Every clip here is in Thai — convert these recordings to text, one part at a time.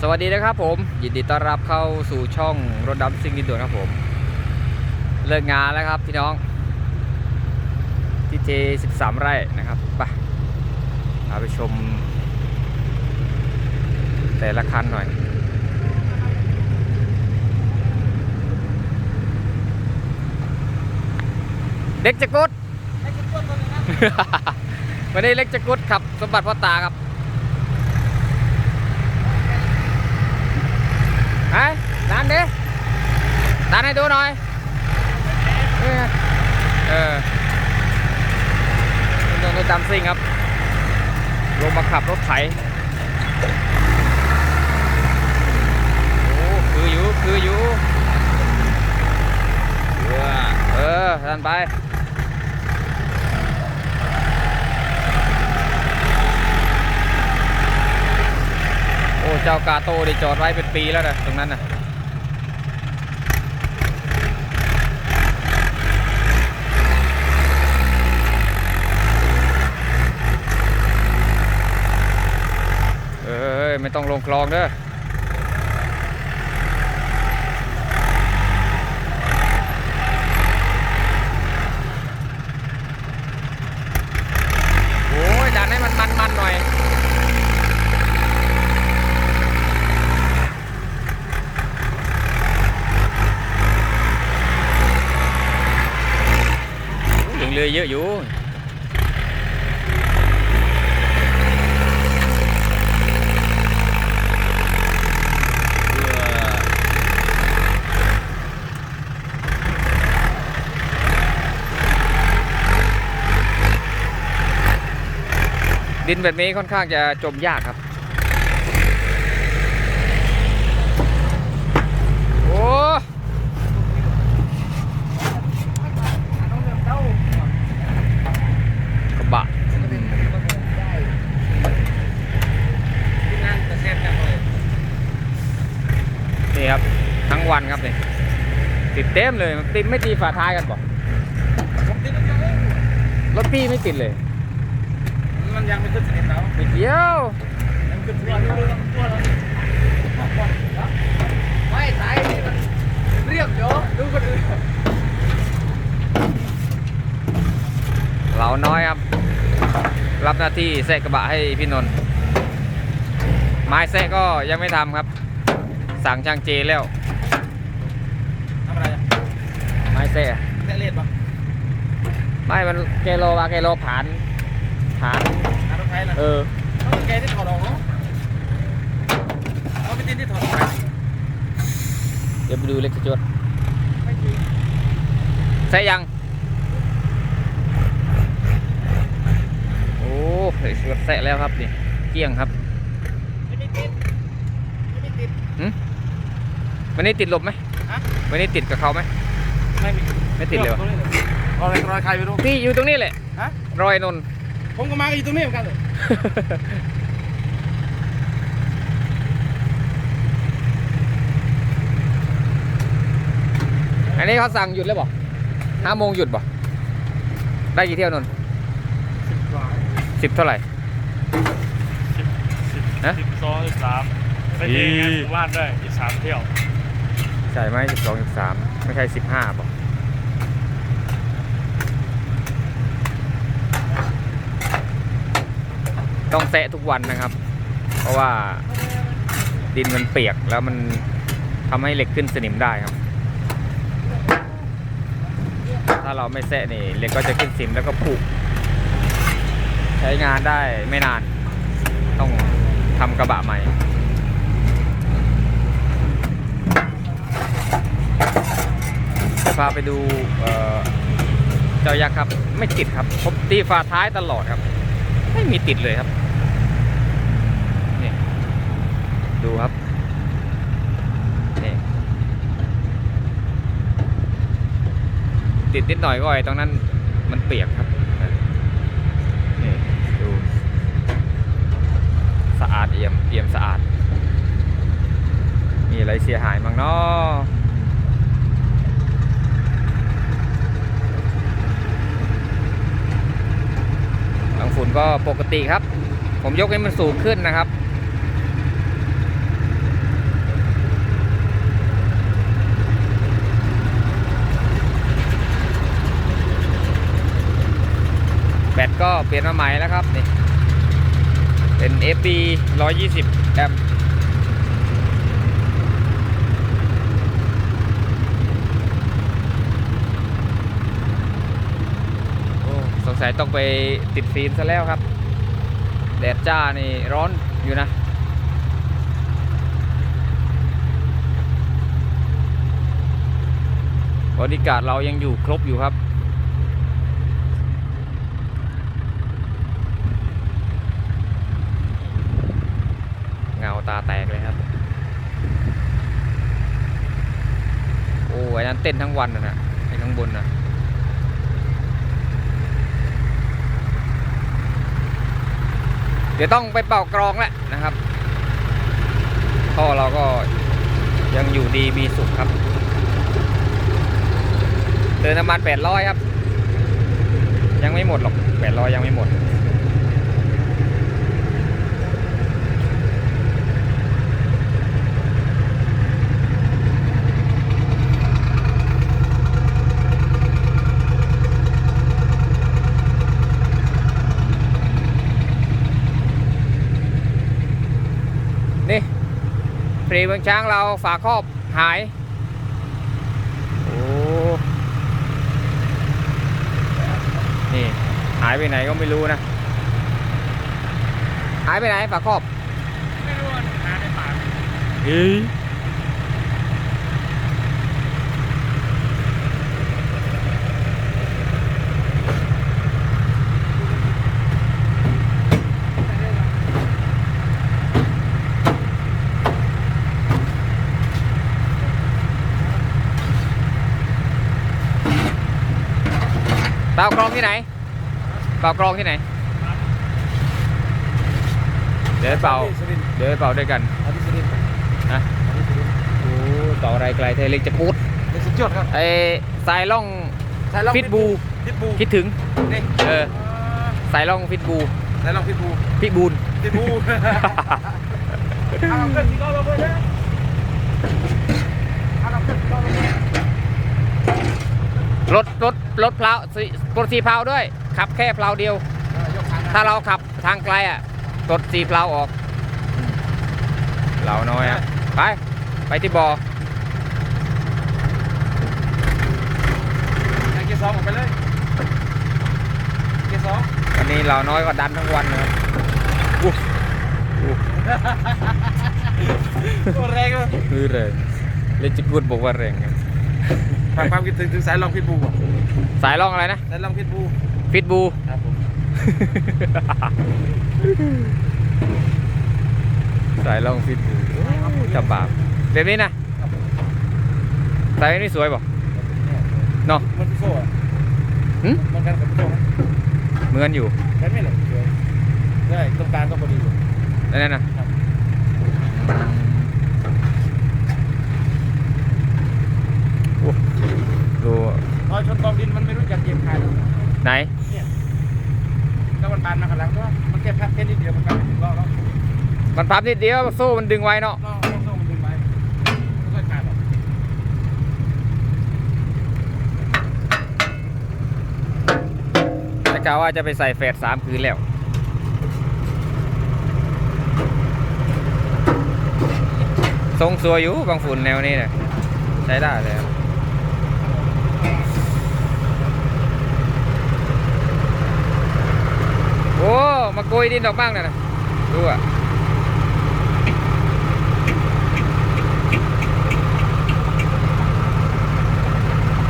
สวัสดีนะครับผมยินดีต้อนรับเข้าสู่ช่องรถดำซิ่งดินด่วนครับผม เลิกงานแล้วครับพี่น้อง ที่เจ13 ไร่นะครับไปพาไปชม แต่ละคันหน่อยเล็กจะกุดวันนี้เล็กจะกุดขับ สมบัติพ่อตาครับ ไอ้ดันดิดันให้ดูหน่อยเออเออคุณต้องจำซิ่งครับลงมาขับรถไถโอ้คืออยู่คืออยู่เออเออดันไป อ้เจ้ากาโตได้จอดไว้เป็นปีแล้วนะตรงนั้นนะเอ้ยไม่ต้องลงคลองเด้อโอ้ยดันให้มันมันหน่อย เรือเยอะอยู่ดินแบบนี้ค่อนข้างจะจมยากครับ โอ้ กระบะ นี่ครับ ทั้ง วันครับนี่ติดเต็มเลยติดไม่ตีฝาท้ายกันบอกรถพี่ไม่ติดเลย มันยังไม่ขึ้นสนิทแล้วไม่เกี่ยวยังขึ้นตัวตัวตัวแล้วไม่สายนี่มันเรียบเยอะดูคนอื่นเราน้อยครับ รับหน้าที่แซะกระบะให้พี่นนท์ไม้แซะก็ยังไม่ทำครับ สั่งช่างเจแล้ว ทำอะไรอะ ไม้แซะแค่เลียดปะไม่มันแกโลมาแกโลผ่าน ผ่านหารถไฟน่ะเออเขาแกที่ถอดออกเนาะเขาไปตินที่ถอดออกไปเดี๋ยวไปดูเล็กกระจวดไม่จริงใช่ยัง โอ้เฮ้ยรถแซะแล้วครับนี่เกลี้ยงครับไม่มีติดไม่มีติดหึวันนี้ติดลมไหมฮะวันนี้ติดกับเขาไหม ไม่มีไม่ติดเลยวะ รอยรอยใครไม่รู้พี่อยู่ตรงนี้แหละ ฮะ รอยนนท์ ผมก็มาอยู่ตรงนี้เหมือนกันเลยอันนี้เขาสั่งหยุดแล้วบอกห้าโมงหยุดบอกได้กี่เที่ยวนนท์สิบกว่าสิบเท่าไหร่ สิบสิบฮะ สิบสองสิบสามไปเทงานหมู่บ้านด้วยอีกสามเที่ยว ใช่ไหมสิบสองสิบสาม ไม่ใช่สิบห้าบอกต้องแซะทุกวันนะครับ เพราะว่าดินมันเปียกแล้วมันทำให้เหล็กขึ้นสนิมได้ครับ ถ้าเราไม่แซะนี่เหล็กก็จะขึ้นสนิมแล้วก็ผุใช้งานได้ไม่นาน ต้องทำกระบะใหม่ จะ พาไปดูเจ้ายักษ์ครับ ไม่ติดครับผมตีฝาท้ายตลอดครับ ไม่มีติดเลยครับนี่ดูครับนี่ติดนิดหน่อยก็ไอ้ตรงนั้นมันเปียกครับนี่ดูสะอาดเอี่ยมเอี่ยมสะอาดมีอะไรเสียหายบ้างเนาะ ฝุ่นก็ปกติครับ ผมยกให้มันสูงขึ้นนะครับ แบตก็เปลี่ยนมาใหม่แล้วครับนี่เป็น FB 120 แอมป์ งสัยต้องไปติดฟิล์มซะแล้วครับ แดดจ้านี่ร้อนอยู่นะบริการเรายังอยู่ครบอยู่ครับ เงาตาแตกเลยครับ โอ้ยนั้นเต้นทั้งวันนะนะไอ้ข้างบนนะ เดี๋ยวต้องไปเป่ากรองแหละนะครับท่อเราก็ยังอยู่ดีมีสุขครับเติมน้ำมัน800ครับ ยังไม่หมดหรอก800ยังไม่หมด นี่ฟรีเมืองช้างเราฝาครอบหาย โอ้นี่ หายไปไหนก็ไม่รู้นะ หายไปไหนฝาครอบ ไม่รู้ว่าหาในป่าเฮ้ ยเปล่ากรองที่ไหนเปล่ากรองที่ไหน เดี๋ยวไปเป่าสุรินทร์เดี๋ยวไปเป่าด้วยกันเอาที่สุรินทร์นะเอาที่สุรินทร์โอ้ต่ออะไรไกลเทเล็กจะพูดเด็กสุดยอดครับไอ้สายล่องสายล่องฟิตบูฟิตบูคิดถึงนี่เออสายล่องฟิตบูสายล่องฟิตบูพี่บูนฟิตบูเอาเพื่อนที่เราลงไปเลยเอาเพื่อนที่เราลงไป รถรถรถเพลาสีรถสีเพลาด้วย ขับแค่เพลาเดียวเออยกขาหน้าถ้าเราขับทางไกลอะรถสีเพลาออกเราน้อยอะไป ไปที่บอ่อเอาเกียร์สองออกไปเลยเกียร์สองวันนี้เราน้อยก็ดันทั้งวันนะครับอู้อู้โอ้แรงเลยคือแรงเลจิกูดบอกว่าแรงครับ ฝากความคิดถึงถึงสายล่องฟิตบูอะสายล่องอะไรนะสายล่องฟิตบูฟิตบู ครับผมสายล่องฟิตบูจับบาปแบบนี้นะสายนี้สวยป่ะเนาะมันพี่โซ่อะหึมันกันกับพี่โซ่ไหมเหมือนอยู่แค่ไม่เหรอสวยได้ตรงกลางก็พอดีอยู่นั่นน่ะโอ้ดู รอย ชนกองดินมันไม่รู้จักเก็บขายหรอกไหนแล้วมันบานมาข้างหลังด้วยมันแค่พับแค่นิดเดียวมันก็ถึงรอบแล้วมันพับนิดเดียวโซ่มันดึงไว้เนาะนอกโซ่มันดึงไปไม่ค่อยขาดหรอกแต่กะว่าจะไปใส่แฟดสามคืนแล้วทรงสวยอยู่บางฝุ่นแนวนี้เนี่ยใช้ได้เลยครับ โอ้มาโกยดินออกบ้างนะนะดูอะ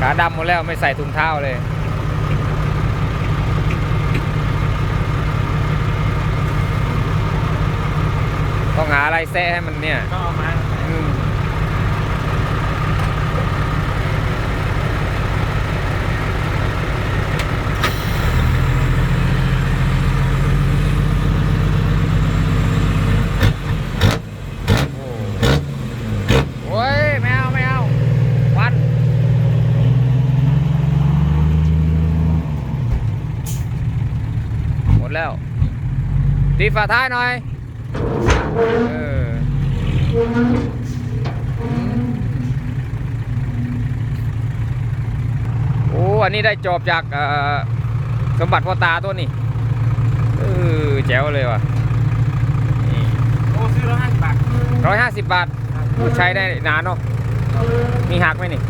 ขาดำหมดแล้วไม่ใส่ถุงเท้าเลยต้องหาอะไรแซะให้มันเนี่ย ก็เอาไม้ อืมโอ้ยไม่เอาไม่เอาวันหมดแล้ว ตีฝาท้ายหน่อยเออโอ้อันนี้ได้จอบจากเอ่อสมบัติพ่อตาตัวนี้แจ๋วเลยว่ะนี่โอ้ซื้อร้อยห้าสิบบาทร้อยห้าสิบบาทใช้ได้นานเนาะมีหักไหมนี่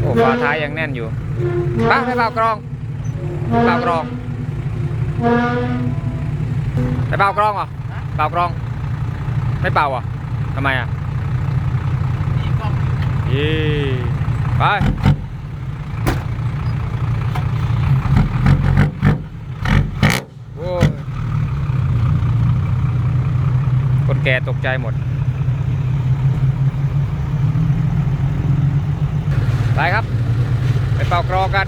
โอ้ฝาท้า ยยังแน่นอยู่ไป้าไปเป่ากรองเป่ากรองไปเป่ากรองเหรอเป่ากรอง ไม่เป่าเหรอะทำไมอะนี่ไปโอ้ยคนแก่ตกใจหมด ไปครับ ไปเป่ากรอกัน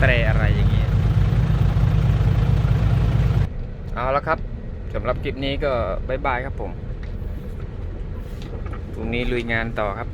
เตรอะไรอย่างเงี้ยเอาละครับสำหรับคลิปนี้ก็บายบายครับผมพรุ่งนี้ลุยงานต่อครับ